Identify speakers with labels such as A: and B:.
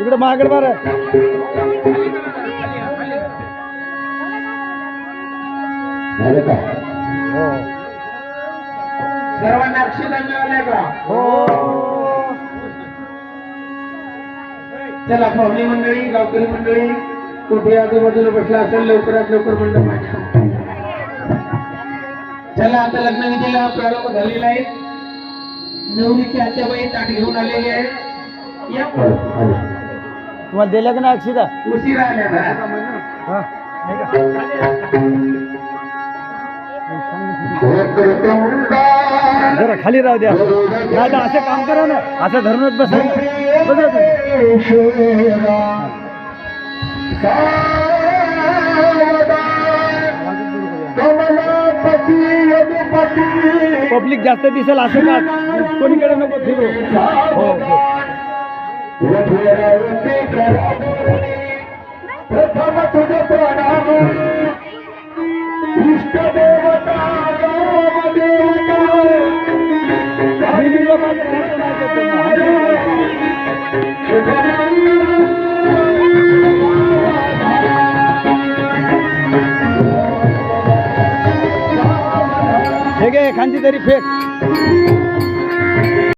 A: इकडे मागड बार. हो.
B: सर्वांना अक्षता मिळाल्या का?
A: हो.
B: चला पाहुणी मंडळी गावकरी मंडळी कुठे आजूबाजूला बसला असेल लवकरात लवकर मंडळ चला आता लग्न विधीला प्रारंभ झालेला आहे. नवरीची आत्याबाई ताट घेऊन आलेली आहे या.
A: तुम्हाला दिल्या का नाही अक्षिता?
B: उशिरा आल्या जरा.
A: खाली राहू द्या. नाही तर असं काम करा ना. असं धरूनच बसा. बसा पब्लिक जास्त दिसेल असं का कोणीकडे नको फिरू हो हो हे घे खांची तरी फेक.